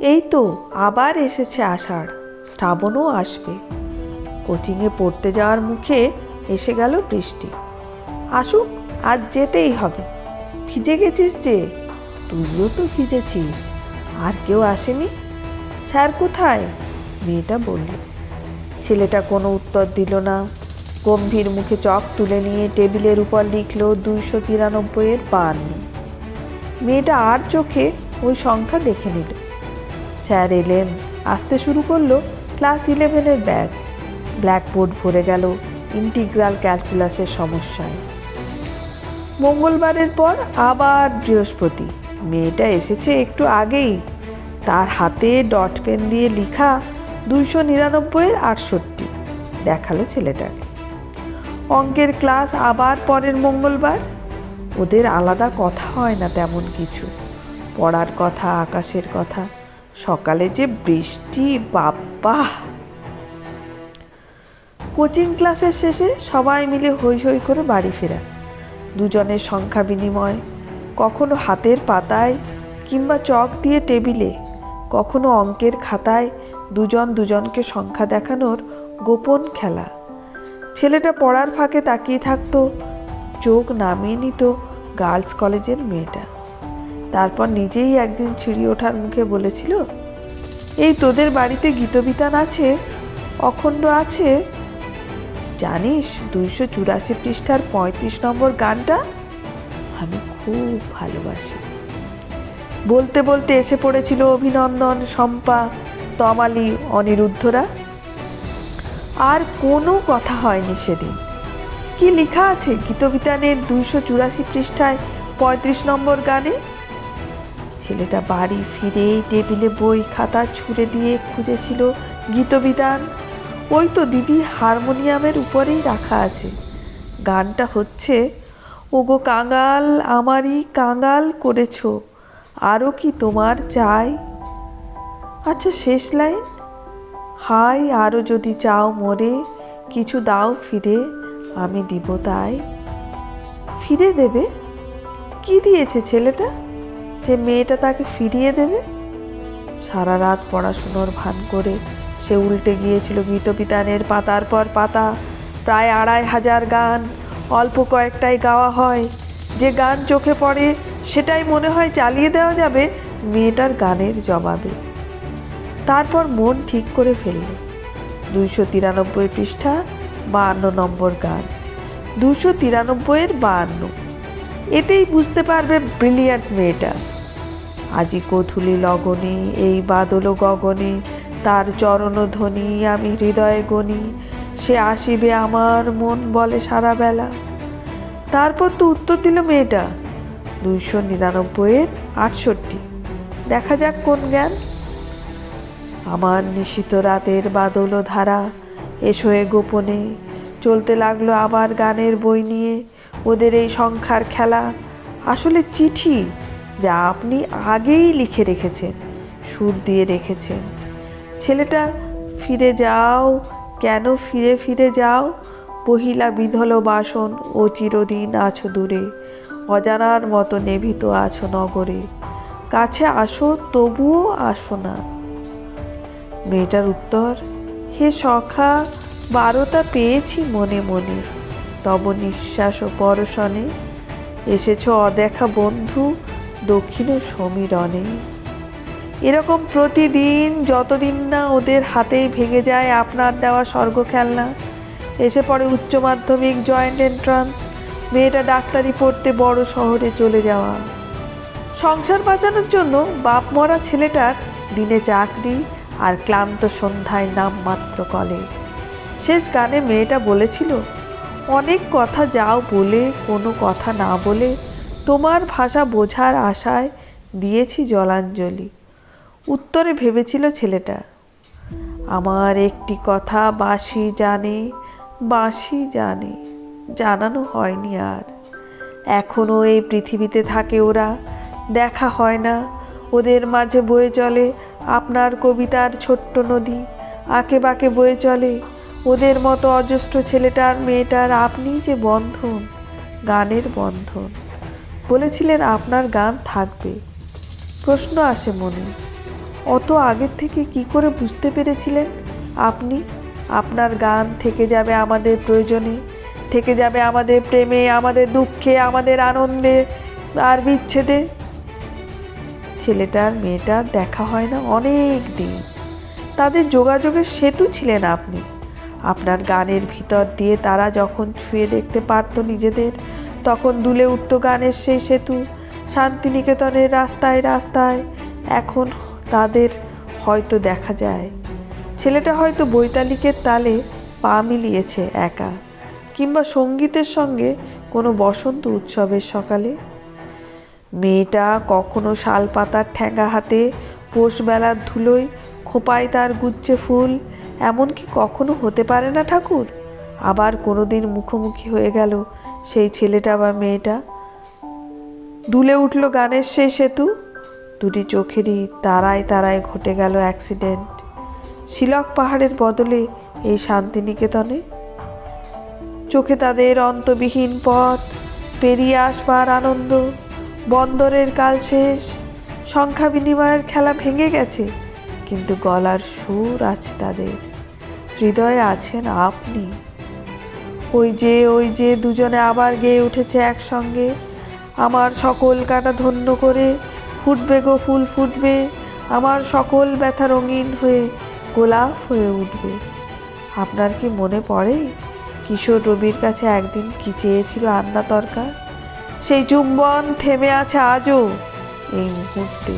এই তো আবার এসেছে আষাঢ়, শ্রাবণও আসবে। কোচিংয়ে পড়তে যাওয়ার মুখে এসে গেল বৃষ্টি। আসুক, আজ যেতেই হবে। ভিজে গেছিস যে, তুইও তো ভিজেছিস, আর কেউ আসেনি? স্যার কোথায়? মেয়েটা বলল। ছেলেটা কোনো উত্তর দিল না। গম্ভীর মুখে চক তুলে নিয়ে টেবিলের উপর লিখল দুইশো তিরানব্বইয়ের বান্ন মেয়েটা আর চোখে ওই সংখ্যা দেখে নিল। স্যার এলেন। আসতে শুরু করল ক্লাস ইলেভেনের ব্যাচ। ব্ল্যাকবোর্ড ভরে গেল ইন্টিগ্রাল ক্যালকুলাসের সমস্যায়। মঙ্গলবারের পর আবার বৃহস্পতি। মেয়েটা এসেছে একটু আগেই। তার হাতে ডট পেন দিয়ে লিখা দুইশো নিরানব্বইয়ের আটষট্টি। দেখাল ছেলেটাকে। অঙ্কের ক্লাস আবার পরের মঙ্গলবার। ওদের আলাদা কথা হয় না তেমন কিছু। পড়ার কথা, আকাশের কথা। সকালে যে বৃষ্টি বাপ্পা কোচিং ক্লাসের শেষে সবাই মিলে হই হই করে বাড়ি ফেরা। দুজনের সংখ্যা বিনিময়, কখনো হাতের পাতায় কিংবা চক দিয়ে টেবিলে, কখনো অঙ্কের খাতায় দুজন দুজনকে সংখ্যা দেখানোর গোপন খেলা। ছেলেটা পড়ার ফাঁকে তাকিয়ে থাকতো, চোখ নামিয়ে নিত গার্লস কলেজের মেয়েটা। তারপর নিজেই একদিন সিঁড়ি ওঠার মুখে বলেছিল, এই তোদের বাড়িতে গীতবিতান আছে? অখণ্ড আছে? জানিস দুইশো চুরাশি পৃষ্ঠার পঁয়ত্রিশ নম্বর গানটা আমি খুব ভালোবাসি। বলতে বলতে এসে পড়েছিল অভিনন্দন, শম্পা, তমালি, অনিরুদ্ধরা। আর কোনো কথা হয়নি সেদিন। কি লেখা আছে গীতবিতানের দুইশো চুরাশি পৃষ্ঠায় পঁয়ত্রিশ নম্বর গানে? ছেলেটা বাড়ি ফিরে টেবিলে বই, খাতা ছুঁড়ে দিয়ে খুঁজেছিল গীতবিতান ওই তো দিদি হারমোনিয়ামের উপরেই রাখা আছে। গানটা হচ্ছে, ওগো কাঙাল, আমারই কাঙাল করেছ আরও কি তোমার চাই? আচ্ছা শেষ লাইন হাই আরও যদি চাও মরে, কিছু দাও ফিরে, আমি দিব তাই। ফিরে দেবে? কি দিয়েছে ছেলেটা? যে মেয়েটা তাকে ফিরিয়ে দেবে? সারা রাত পড়াশুনোর ভান করে সে উল্টে গিয়েছিল গীতবিতানের পাতার পর পাতা। প্রায় আড়াই হাজার গান, অল্প কয়েকটাই গাওয়া হয়। যে গান চোখে পড়ে, সেটাই মনে হয় চালিয়ে দেওয়া যাবে মেয়েটার গানের জবাবে। তারপর মন ঠিক করে ফেলল। দুইশো তিরানব্বই পৃষ্ঠা বাহান্ন নম্বর গান। দুশো তিরানব্বইয়ের বাহান্ন এতেই বুঝতে পারবে ব্রিলিয়ান্ট মেয়েটা। আজি কথুলি লগনে, এই বাদল গগনে, তার চরণধ্বনি আমি হৃদয়ে গণি সে আসিবে আমার মন বলে সারা বেলা। তারপর তো উত্তর দিল মেয়েটা, দুইশো নিরানব্বইয়ের আটষট্টি। দেখা যাক কোন জ্ঞান। আমার নিশিত রাতের বাদল ধারা, এসো এ গোপনে, চলতে লাগল আবার গানের বই নিয়ে, ওদের এই সংখ্যার খেলা। আসলে চিঠি যা আপনি আগেই লিখে রেখেছেন, সুর দিয়ে রেখেছেন। ছেলেটা, ফিরে যাও, কেন ফিরে ফিরে যাও? পহিলা বিধল বাসন ও চিরদিন আছো দূরে, অজানার মতো নেভিত আছো নগরে। কাছে আসো, তবুও আসো না। মেয়েটার উত্তর, হে সখা, বারোটা পেয়েছি মনে মনে, তব নিঃশ্বাস ও পরশনে। এসেছ অদেখা বন্ধু দক্ষিণ সমীরণে এরকম প্রতিদিন যতদিন না ওদের হাতেই ভেঙে যায় আপনার দেওয়া স্বর্গ খেলনা। এসে পড়ে উচ্চ মাধ্যমিক জয়েন্ট এন্ট্রান্স, মেয়েটা ডাক্তারি পড়তে বড় শহরে চলে যাওয়া। সংসার বাঁচানোর জন্য বাপ মরা ছেলেটার দিনে চাকরি আর ক্লান্ত সন্ধ্যায় নামমাত্র কলেজ শেষ গানে মেয়েটা বলেছিল, অনেক কথা যাও বলে, কোনো কথা না বলে তোমার ভাষা বোঝার আশায় দিয়েছি জলাঞ্জলি। উত্তরে ভেবেছিল ছেলেটা, আমার একটি কথা বাঁশি জানে বাঁশি জানে, জানানো হয়নি আর। এখনও এই পৃথিবীতে থাকে ওরা, দেখা হয় না। ওদের মাঝে বয়ে চলে আপনার কবিতার ছোট্ট নদী। আঁকে বাঁকে বয়ে চলে ওদের মতো অজস্র ছেলেটার, মেয়েটার আপনিই যে বন্ধন, গানের বন্ধন। বলেছিলেন আপনার গান থাকবে। প্রশ্ন আসে মনে, অত আগের থেকে কি করে বুঝতে পেরেছিলেন আপনি? আপনার গান থেকে যাবে আমাদের প্রয়োজনে, থেকে যাবে আমাদের প্রেমে, আমাদের দুঃখে, আমাদের আনন্দে আর বিচ্ছেদে। ছেলেটার মেয়েটার দেখা হয় না অনেক দিন। তাদের যোগাযোগের সেতু ছিলেন আপনি। আপনার গানের ভিতর দিয়ে তারা যখন ছুঁয়ে দেখতে পারতো নিজেদের তখন দুলে উঠত গানের সেই সেতু। শান্তিনিকেতনের রাস্তায় রাস্তায় এখন তাদের হয়তো দেখা যায়। ছেলেটা হয়তো বৈতালিকের তালে পা মিলিয়েছে একা, কিংবা সঙ্গীতের সঙ্গে কোনো বসন্ত উৎসবের সকালে। মেয়েটা কখনো শাল পাতার ঠ্যাঙ্গা হাতে পোষবেলার ধুলোয় খোপায় তার গুচ্ছে ফুল, এমনকি কখনো হতে পারে না ঠাকুর। আবার কোনোদিন মুখোমুখি হয়ে গেল সেই ছেলেটা বা মেয়েটা। দুলে উঠল গানের সেই সেতু। দুটি চোখেরই তারায় তারায় ঘটে গেল অ্যাক্সিডেন্ট শিলক পাহাড়ের বদলে এই শান্তিনিকেতনে। চোখে তাদের অন্তবিহীন পথ, পেরিয়ে আসবার আনন্দ, বন্দরের কাল শেষ। সংখ্যা বিনিময়ের খেলা ভেঙে গেছে, কিন্তু গলার সুর আছে তাদের। হৃদয়ে আছেন আপনি। ওই যে ওই যে দুজনে আবার গেয়ে উঠেছে একসঙ্গে। আমার সকল কাটা ধন্য করে ফুটবে গো ফুল ফুটবে, আমার সকল ব্যথা রঙিন হয়ে গোলাপ হয়ে উঠবে। আপনার কি মনে পড়ে? কিশোর রবির কাছে একদিন কি চেয়েছিল আন্না তরকার? সেই চুম্বন থেমে আছে আজও। এই মুহূর্তে